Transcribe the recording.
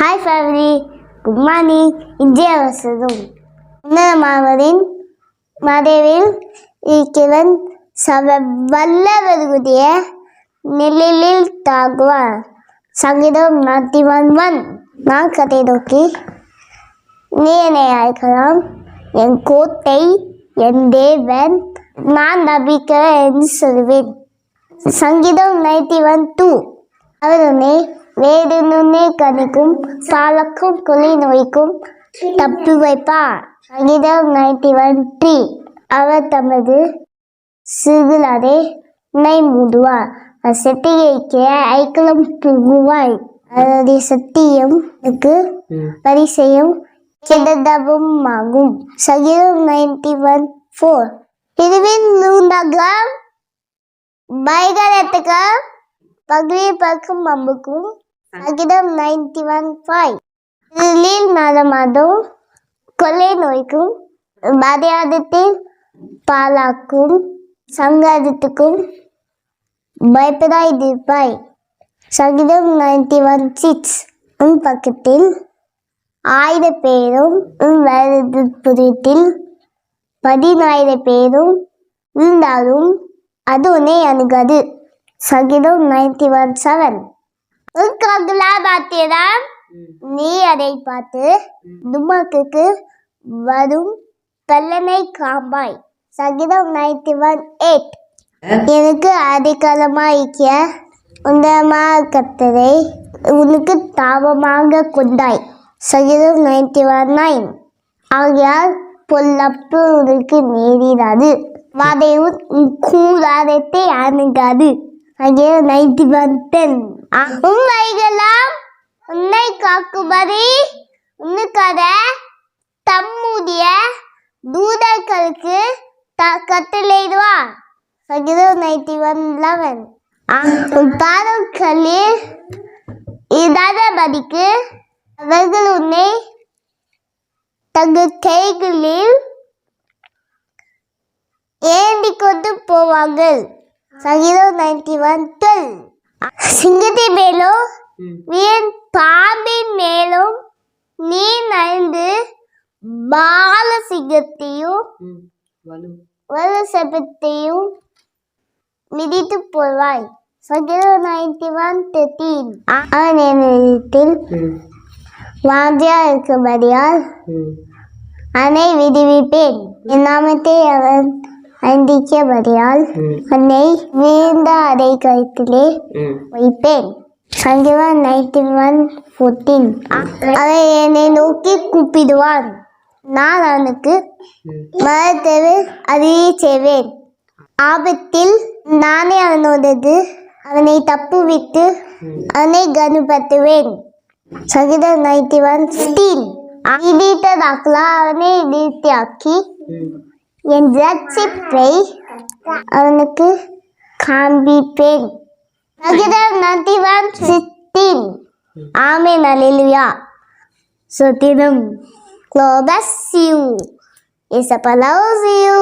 Hi family good morning India வசதும் உன்னதமாவதின் மறைவில் இருக்கிறவன் சவ வல்லவர்களுடைய நிழலில் தாகுவார் சங்கீதம் நாற்பத்தி ஒன் ஒன் நான் கதை நோக்கி நீ என்னை அழைக்கலாம் என் கோட்டை என் தேவன் நான் நம்பிக்கை என்று சொல்வேன். சங்கீதம் நைன்டி ஒன் டூ அவருமே உன்னை வேதனுன்னே கணிக்கும் பாலக்கும் கொலை நோய்க்கும் தப்பி வைப்பார் சங்கீதம் நைன்டி ஒன் த்ரீ அவர் தமது சிறுலாதே உன்னை மூடுவார். செட்டிகைக்கு ஐக்கலம் புகுவாய். அவருடைய சத்தியம் பரிசையும் கிடதவும் ஆகும் சங்கீதம் நைன்டி ஒன் ஃபோர் இதுவின் நூந்தகம் பயங்கரத்துக்கு பகுதி பறக்கும் அம்புக்கும் சகிதம் நைன்டி ஒன் ஃபைவ் இதில் நலமாதும் கொள்ளை நோய்க்கும் மரியாதத்தில் பாலாக்கும் சங்காதத்துக்கும் பயப்படாயிருப்பாய் சகிதம் நைன்டி ஒன் சிக்ஸ் உன் பக்கத்தில் ஆயிர பேரும் உன் வலது புறத்தில் பதினாயிரம் பேரும் இருந்தாலும் அது உன்னை அணுகாது. சகிதம் நைன்டி ஒன் செவன் உட்காந்துலா பார்த்தீரா நீ அதை பார்த்து துமாக்குக்கு வரும் கல்லனை காம்பாய். சகிதம் நைன்டி ஒன் எயிட் எனக்கு அதிகாலமாய்க்க உந்தமாக கத்தரை உனக்கு தாபமாக கொண்டாய். சகிதம் நைன்டி ஒன் நைன் ஆகையால் பொல்லப்பு உனக்கு நேரிடாது. வாதையும் உன் கூடாரத்தை அணுகாது. அங்கே நைன்டி ஒன் டென் உண்மைகளாம் உன்னை காக்குபதி உன்னுக்காத தம்முடைய தூதர்களுக்கு த கட்டளையிடுவார் சகிதம் நைன்டி ஒன் லெவன் உன் பாதங்களில் இடாதபடிக்கு அவர்கள் உன்னை தங்கள் கைகளில் ஏந்தி கொண்டு போவார்கள். சங்கீதம் நைன்டி ஒன் டுவெல் சிங்கத்தின் மேலும் வீண் பாம்பின் மேலும் நீ நைந்து பால சிங்கத்தையும் வலு. சபத்தையும் மிதித்து போவாய். சங்கீதம் நைன்டி ஒன் தேர்ட்டீன் அவன் என்னிடத்தில் வாந்தியா இருக்கும்படியால் அவனை விடுவிப்பேன். என் நாமத்தை அவன் அந்திக்கபடியால் உன்னை வீழ்ந்த அடை கழுத்திலே வைப்பேன். சங்கீதம் நைன்டி ஒன் ஃபோர்டீன் அவன் என்னை நோக்கி கூப்பிடுவான். நான் அவனுக்கு மரத்தேவை அறிய செய்வேன். ஆபத்தில் நானே அவனோடது அவனை தப்புவித்து அவனை கனுப்படுத்துவேன். சங்கீதம் நைன்டி ஒன் ஃபிஃப்டீன் இடித்ததாக்கலா அவனை இடித்தாக்கி என் ரட்சிப்பை அவனுக்கு காண்பிப்பேன் சங்கீதம் நைன்டி சித்தின் ஆமே நலிலுயா சுத்தினும் God bless you. Isabella loves you.